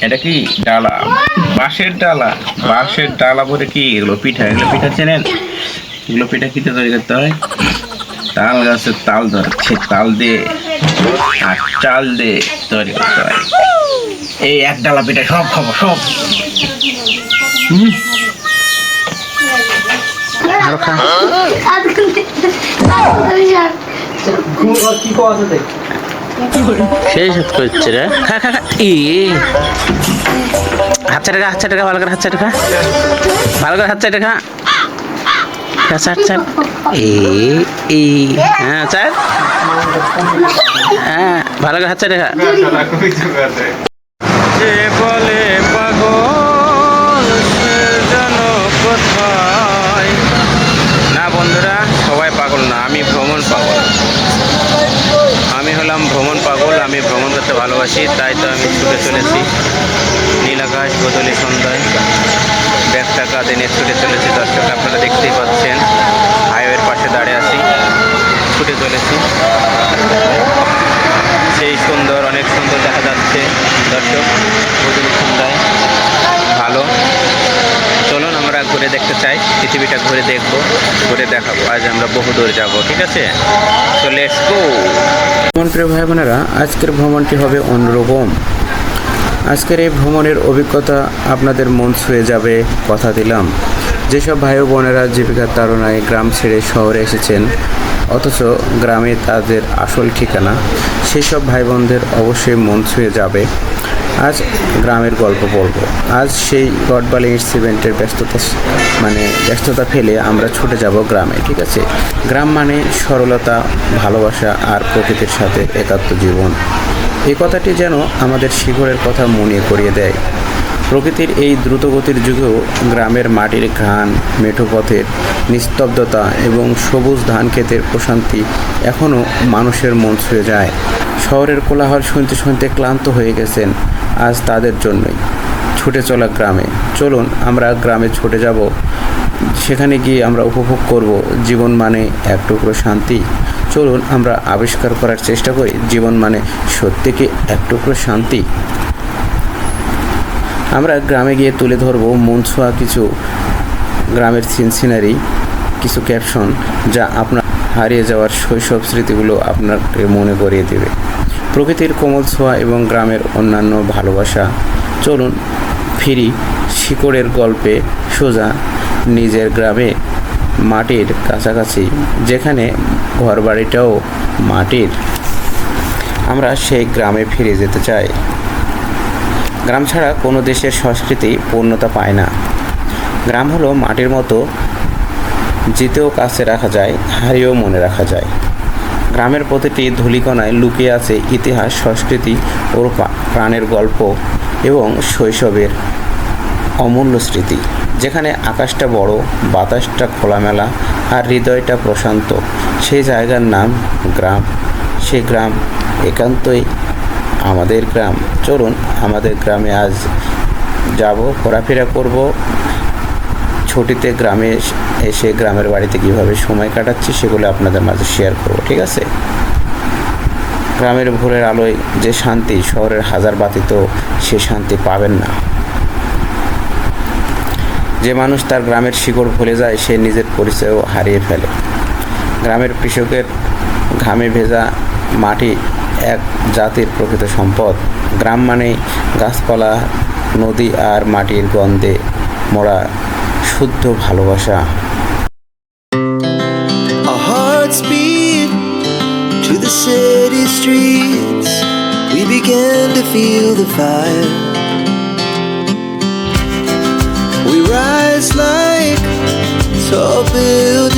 এটা কি ডালা? বাঁশের ডালা। বাঁশের ডালা পরে কি এগুলো পিঠা? এগুলো পিঠা চেনেন? এগুলো পিঠা কিতে তৈরি করতে হয়? তাল গাছের তাল ধরছে তাল দিয়ে আর চাল দিয়ে তৈরি করতে হয়। এই এক ডালা পিঠা সব খাব সব। হুম। আরও খা সেই করছে রে। খা খা ই ভালো করে ভালো করে এ হ্যাঁ হ্যাঁ ভালো করে বলে পাগল না বন্ধুরা, সবাই পাগল না, আমি ভ্রমণ পাগল আমি হলাম ভ্রমণ পাগল আমি ভ্রমণ করতে ভালোবাসি, তাই তো আমি ছুটে চলেছি। নীল আকাশ বদলি সন্ধ্যায়। ব্যাগটা কাঁধে নিয়ে ছুটে চলেছি। দর্শক আপনারা দেখতেই পাচ্ছেন, হাইওয়ের পাশে দাঁড়িয়ে আছি, ছুটে চলেছি। সেই সুন্দর, অনেক সুন্দর দেখা যাচ্ছে। দর্শক বদলি সন্ধ্যায়, ভালো। আমরা ঘুরে দেখতে চাই। পৃথিবীটা ঘুরে দেখব, ঘুরে দেখাবো। আজ আমরা বহু দূর যাব, ঠিক আছে? তো লেটস গো ভ্রমণপ্রিয় ভাই বোনেরা আজকের ভ্রমণটি হবে অন্যরকম আজকের এই ভ্রমণের অভিজ্ঞতা আপনাদের মন ছুঁয়ে যাবে, কথা দিলাম। যেসব ভাই বোনেরা জীবিকার তাড়নায় গ্রাম ছেড়ে শহরে এসেছেন, অথচ গ্রামে তাদের আসল ঠিকানা, সেসব ভাই বোনদের অবশ্যই মন ছুঁয়ে যাবে। আজ গ্রামের গল্প বলব। আজ সেই গডবালিং সিমেন্টের ব্যস্ততা মানে ব্যস্ততা ফেলে আমরা ছুটে যাব গ্রামে, ঠিক আছে? গ্রাম মানে সরলতা, ভালোবাসা আর প্রকৃতির সাথে একাত্ম জীবন। এই কথাটি যেন আমাদের শিখরের কথা মনে করিয়ে দেয়। প্রকৃতির এই দ্রুতগতির যুগেও গ্রামের মাটির ঘ্রাণ, মেঠো পথের নিস্তব্ধতা এবং সবুজ ধান ক্ষেতের প্রশান্তি এখনও মানুষের মন ছুঁয়ে যায়। শহরের কোলাহল শুনতে শুনতে ক্লান্ত হয়ে গেছেন আজ তাদের জন্যই। ছুটে চলা গ্রামে। চলুন, আমরা গ্রামে ছুটে যাব। সেখানে গিয়ে আমরা উপভোগ করব জীবন মানে এক টুকরো শান্তি। চলুন, আমরা আবিষ্কার করার চেষ্টা করি জীবন মানে সত্যি কি এক টুকরো শান্তি। আমরা গ্রামে গিয়ে তুলে ধরব মন ছোঁয়া কিছু গ্রামের সিন সিনারি কিছু ক্যাপশন যা আপনার হারিয়ে যাওয়ার শৈশব স্মৃতিগুলো আপনাকে মনে করিয়ে দেবে। প্রকৃতির কোমল ছোঁয়া এবং গ্রামের অন্যান্য ভালোবাসা। চলুন ফিরি শিকড়ের গল্পে সোজা নিজের গ্রামে মাটির কাছাকাছি, যেখানে ঘরবাড়িটাও মাটির। আমরা সেই গ্রামে ফিরে যেতে চাই। গ্রাম ছাড়া কোনো দেশের সংস্কৃতি পূর্ণতা পায় না। গ্রাম হলো মাটির মতো জিতেও কাছে রাখা যায়, হারিয়েও মনে রাখা যায়। গ্রামের প্রতিটি ধূলিকণায় লুকিয়ে আছে ইতিহাস, সংস্কৃতি ও প্রাণের গল্প এবং শৈশবের অমূল্য স্মৃতি, যেখানে আকাশটা বড়, বাতাসটা খোলামেলা আর হৃদয়টা প্রশান্ত। সেই জায়গার নাম গ্রাম। সেই গ্রাম একান্তই আমাদের গ্রাম। চলুন, আমাদের গ্রামে আজ যাব, ঘোরাফেরা করব। ছুটিতে গ্রামে এসে গ্রামের বাড়িতে কীভাবে সময় কাটাচ্ছি সেগুলো আপনাদের মাঝে শেয়ার করব, ঠিক আছে? গ্রামের ভোরের আলোয় যে শান্তি, শহরের হাজার বাতিতেও সে শান্তি পাবেন না। যে মানুষ তার গ্রামের শিকড় ভুলে যায়, সে নিজের পরিচয়ও হারিয়ে ফেলে। গ্রামের কৃষকের ঘামে ভেজা মাটি এক জাতির প্রকৃত সম্পদ গ্রাম মানে গাছপালা, নদী আর মাটির গন্ধে মরা শুদ্ধ ভালোবাসা Tall building.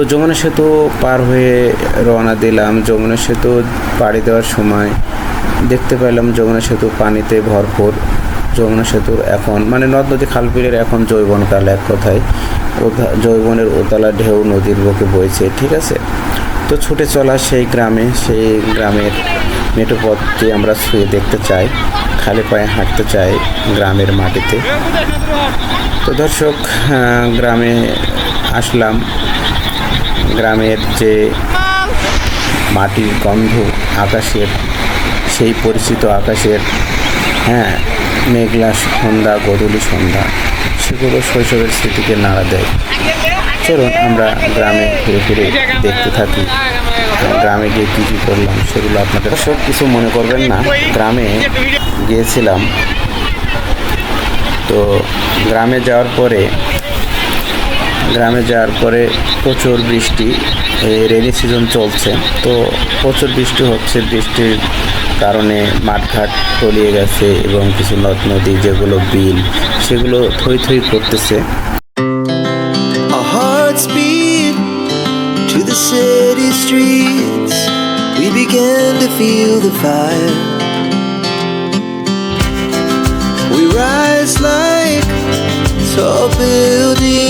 তো যমুনা সেতু পার হয়ে রওনা দিলাম। যমুনা সেতু পাড়ি দেওয়ার সময় দেখতে পেলাম যমুনা সেতু পানিতে ভরপুর। যমুনা সেতুর এখন মানে নদ নদী খাল বিলের এখন জৈবনকাল এক কথায়। জৈবনের ওতলা ঢেউ নদীর বুকে বইছে, ঠিক আছে? তো ছুটে চলা সেই গ্রামে, সেই গ্রামের মেঠো পথটি আমরা শুয়ে দেখতে চাই। খালি পায়ে হাঁটতে চাই গ্রামের মাটিতে। তো দর্শক গ্রামে আসলাম। গ্রামের যে মাটির গন্ধ আকাশের, সেই পরিচিত আকাশের হ্যাঁ মেঘলা সন্ধ্যা, গধূলি সন্ধ্যা, সেগুলো শৈশবের স্মৃতিকে নাড়া দেয়। চলুন আমরা গ্রামে ঘুরে ফিরে দেখতে থাকি। গ্রামে গিয়ে কী কী করলাম সেগুলো আপনাদের সব কিছু মনে করবেন না। গ্রামে গিয়েছিলাম। তো গ্রামে যাওয়ার পরে গ্রামে যাওয়ার পরে প্রচুর বৃষ্টি রেনি সিজন চলছে। তো প্রচুর বৃষ্টি হচ্ছে, বৃষ্টির কারণে মাঠঘাট তলিয়ে গেছে এবং কিছু নদ নদী যেগুলো বিল, সেগুলো থই থই করতেছে। Like tall buildings.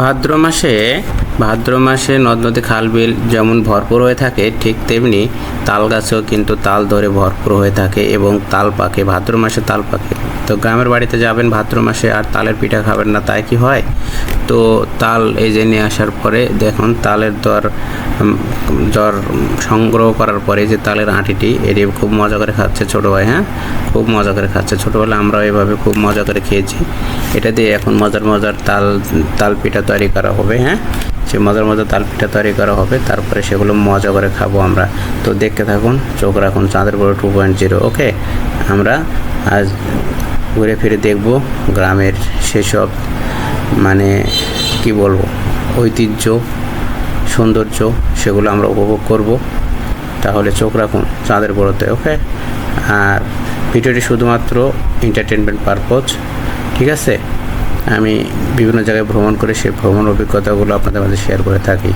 ভাদ্র মাসে ভাদ্র মাসে নদ নদী খাল বিল যেমন ভরপুর হয়ে থাকে, ঠিক তেমনি তাল গাছেও কিন্তু তাল ধরে ভরপুর হয়ে থাকে এবং তাল পাকে, ভাদ্র মাসে তাল পাকে। তো গ্রামের বাড়িতে যাবেন ভাদ্র মাসে আর তালের পিঠা খাবেন না, তাই কি হয়? তো তাল এই যে নিয়ে আসার পরে দেখুন তালের দর দর সংগ্রহ করার পরে যে তালের আঁটিটি, এটি খুব মজা করে খাচ্ছে ছোটো ভাই হ্যাঁ? খুব মজা করে খাচ্ছে ছোটোবেলা আমরাও এভাবে খুব মজা করে খেয়েছি। এটা দিয়ে এখন মজার মজার তাল তাল পিঠা তৈরি করা হবে হ্যাঁ? সে মজার মজার তাল পিঠা তৈরি করা হবে, তারপরে সেগুলো মজা করে খাব আমরা। তো দেখতে থাকুন, চোখ রাখুন, চাঁদের বড় টু পয়েন্ট জিরো ওকে আমরা আজ ঘুরে ফিরে দেখব গ্রামের সেসব মানে কি বলব, ঐতিহ্য, সৌন্দর্য, সেগুলো আমরা উপভোগ করব। তাহলে চোখ রাখুন চাঁদের বড়তে ওকে? আর ভিডিওটি শুধুমাত্র এন্টারটেনমেন্ট পারপোজ ঠিক আছে? আমি বিভিন্ন জায়গায় ভ্রমণ করে সেই ভ্রমণ অভিজ্ঞতাগুলো আপনাদের মাঝে শেয়ার করে থাকি।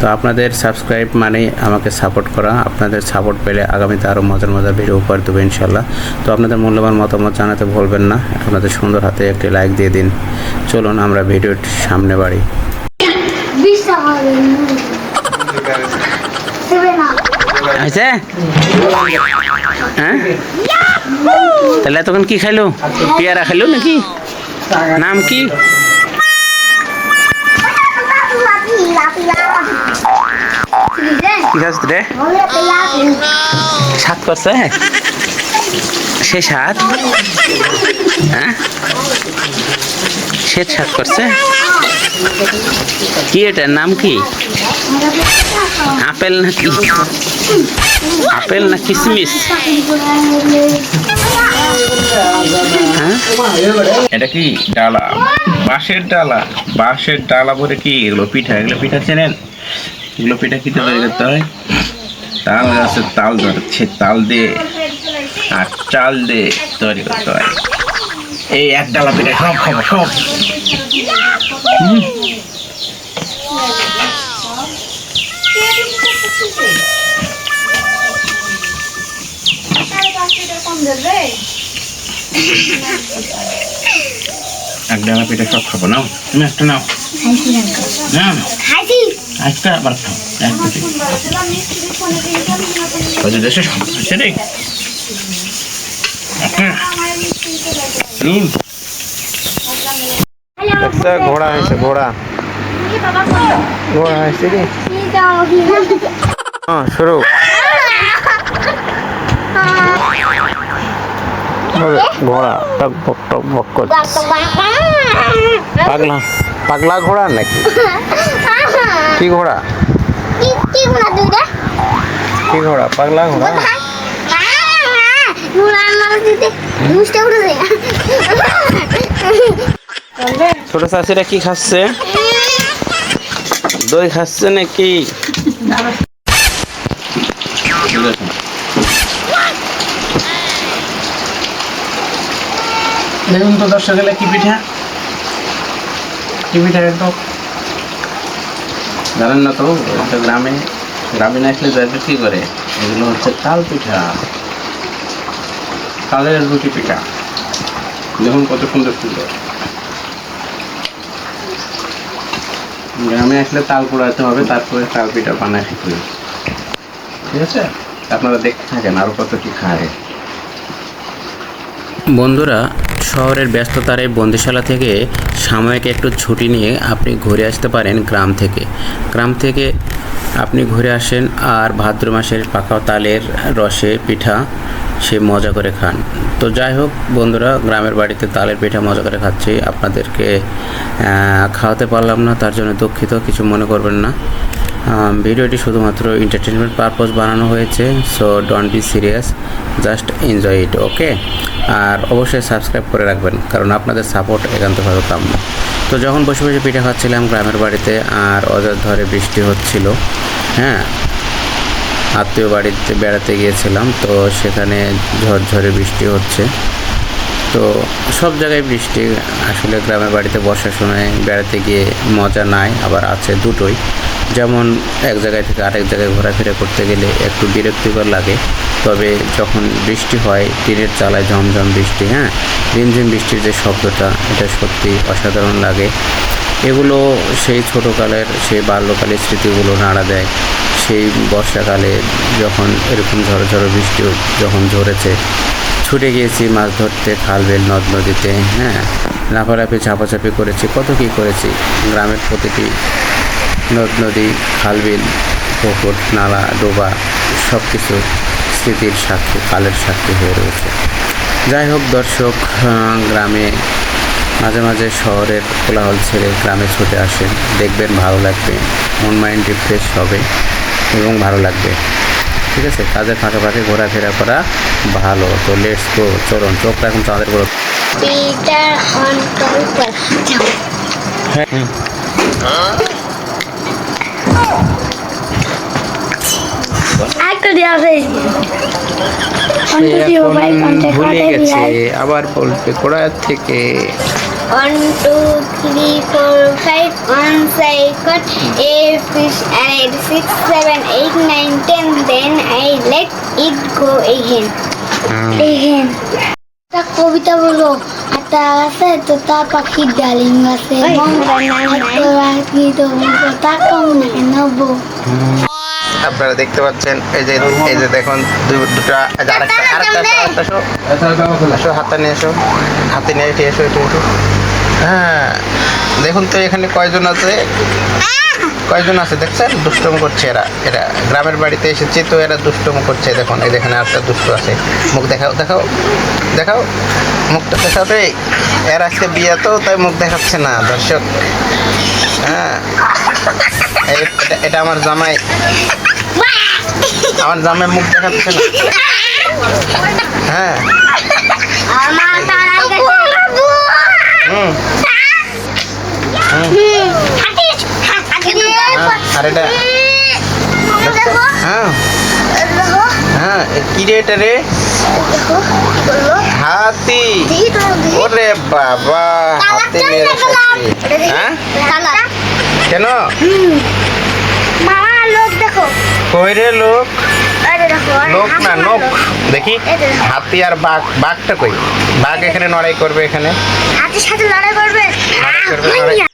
তো আপনাদের সাবস্ক্রাইব মানেই আমাকে সাপোর্ট করা। আপনাদের সাপোর্ট পেলে আগামীতে আরও মজার মজার ভিডিও উপহার দেবো ইনশাল্লাহ তো আপনাদের মূল্যবান মতামত জানাতে ভুলবেন না। আপনাদের সুন্দর হাতে একটি লাইক দিয়ে দিন। চলুন আমরা ভিডিওটি সামনে বাড়ি। আছে হ্যাঁ তাহলে তখন কি খাইলো? পেয়ারা খাইলো নাকি? নাম কি রে? সাত করছে সে সাত। হ্যাঁ? সে সাত করছে কি এটার নাম কি? আপেল নাকি? আপেল না কিসমিস? হ্যাঁ এটা কি ডালা? বাঁশের ডালা। বাঁশের ডালা পরে কি? এগুলো পিঠা এগুলো পিঠা চেনেন? এগুলো পিঠা কি তৈরি করতে হয়। তাল গাছের তাল ধরছে তাল দিয়ে আর চাল দিয়ে তৈরি করতে হয়। এই এক ডালা পিঠা সব খাব সব। এক ডালা পিঠা সব খাব নাও তুমি একটা নাও। না না একটা আবার খাও এক পিঠে। দেশে সব আছে রে। একটা। ঘোড়া হয়েছে ঘোড়া। ঘোড়া হয়েছে রে। হ্যাঁ শুরু। ঘোড়া টক বক টক বক করছে পাগলা পাগলা ঘোড়া নাকি? কি ঘোড়া? কি ঘোড়া? দুইটা কি ঘোড়া পাগলা ঘোড়া? ছোট চাষিরা কি খাচ্ছে? দই খাচ্ছে নাকি? দেখুন তো দর্শক এলে কি পিঠা? কি পিঠা একদম জানেন না তো গ্রামে গ্রামে না আসলে জয়পুর কি করে? এগুলো হচ্ছে তাল পিঠা। তালের রুটি পিঠা। দেখুন কত সুন্দর সুন্দর। গ্রামে আসলে তাল পোড়াতে হবে তারপরে তাল পিঠা বানায় শিখবে ঠিক আছে? আপনারা দেখতে থাকেন আরও কত কি খায়। বন্ধুরা শহরের ব্যস্ততার এই বন্দিশালা থেকে সাময়িক একটু ছুটি নিয়ে আপনি ঘুরে আসতে পারেন গ্রাম থেকে। গ্রাম থেকে আপনি ঘুরে আসেন আর ভাদ্র মাসের পাকা তালের রসে পিঠা সে মজা করে খান। তো যাই হোক বন্ধুরা, গ্রামের বাড়িতে তালের পিঠা মজা করে খাচ্ছি। আপনাদেরকে খাওয়াতে পারলাম না, তার জন্য দুঃখিত, কিছু মনে করবেন না। ভিডিওটি শুধুমাত্র এন্টারটেনমেন্ট পারপোজ বানানো হয়েছে so don't be serious just enjoy it okay আর অবশ্যই সাবস্ক্রাইব করে রাখবেন, কারণ আপনাদের সাপোর্ট একান্তভাবে কাম্য তো যখন বসে বসে পিঠে খাচ্ছিলাম গ্রামের বাড়িতে, আর অজার ধরে বৃষ্টি হচ্ছিল হ্যাঁ? আত্মীয় বাড়িতে বেড়াতে গিয়েছিলাম, তো সেখানে ঝরঝরে বৃষ্টি হচ্ছে। তো সব জায়গায় বৃষ্টি, আসলে গ্রামের বাড়িতে বর্ষার সময় বেড়াতে গিয়ে মজা নাই, আবার আছে দুটোই। যেমন এক জায়গায় থেকে আরেক জায়গায় ঘোরাফেরা করতে গেলে একটু বিরক্তিকর লাগে। তবে যখন বৃষ্টি হয় টিনের চালায় ঝমঝম বৃষ্টি হ্যাঁ? ঝিমঝিম বৃষ্টির যে শব্দটা, এটা সত্যি অসাধারণ লাগে। এগুলো সেই ছোটোকালের, সেই বাল্যকালের স্মৃতিগুলো নাড়া দেয়। সেই বর্ষাকালে যখন এরকম ঝড়ো ঝড়ো বৃষ্টি যখন ঝরেছে, ছুটে গিয়েছি মাছ ধরতে, খাল, বিল, নদ, নদীতে হ্যাঁ? লাফালাফি, ঝাপাঝাপি করেছি, কত কী করেছি, গ্রামের প্রতিটি নদ নদী খাল বিল পুকুর নালা ডোবা সব কিছু স্মৃতির সাক্ষী কালের সাক্ষী হয়ে রয়েছে। যাই হোক দর্শক গ্রামে মাঝে মাঝে শহরের কোলাহল ছেড়ে গ্রামে ছুটে আসেন। দেখবেন ভালো লাগবে মন মাইন্ড রিফ্রেশ হবে এবং ভালো লাগবে। ঠিক আছে? কাজের ফাঁকে ফাঁকে ঘোরাফেরা করা ভালো। তো লেটস গো চলুন। চোখ রাখুন তাদের উপর পিটার ভুলে five one I caught a fish alive six seven eight nine ten then I let it go again again কবিতা বলো। আছে তো তা পাখি ডালিম আছে আচ্ছা। তোরা কি আপনারা দেখতে পাচ্ছেন এই যে এই যে দেখুন দুটা আরেকটা আরেকটা আসো হাতে নিয়ে এসো হাতে নিয়ে এটি এসো এটি এসো। হ্যাঁ দেখুন তো এখানে কয়জন আছে। কয়জন আছে দেখছেন? দুষ্টম করছে এরা এরা গ্রামের বাড়িতে এসেছে তো এরা দুষ্টম করছে। দেখুন এই দেখেন আরেকটা দুষ্ট আছে। মুখ দেখাও দেখাও দেখাও। মুখটা দেখাবে এর আজকে বিয়ে তো তাই মুখ দেখাচ্ছে না দর্শক। হ্যাঁ এটা আমার জামাই। আমার জামাই মুখ দেখাচ্ছে না। হ্যাঁ। আর এটা হ্যাঁ। হ্যাঁ কি রে এটা রে? হাতি। ওরে বাবা হাতি মেরে হ্যাঁ? কেন? কই রে লোক? লোক না নোক দেখি হাতি আর বাঘ বাঘটা কই? বাঘ এখানে লড়াই করবে এখানে। হাতির সাথে লড়াই করবে। লড়াই করবে লড়াই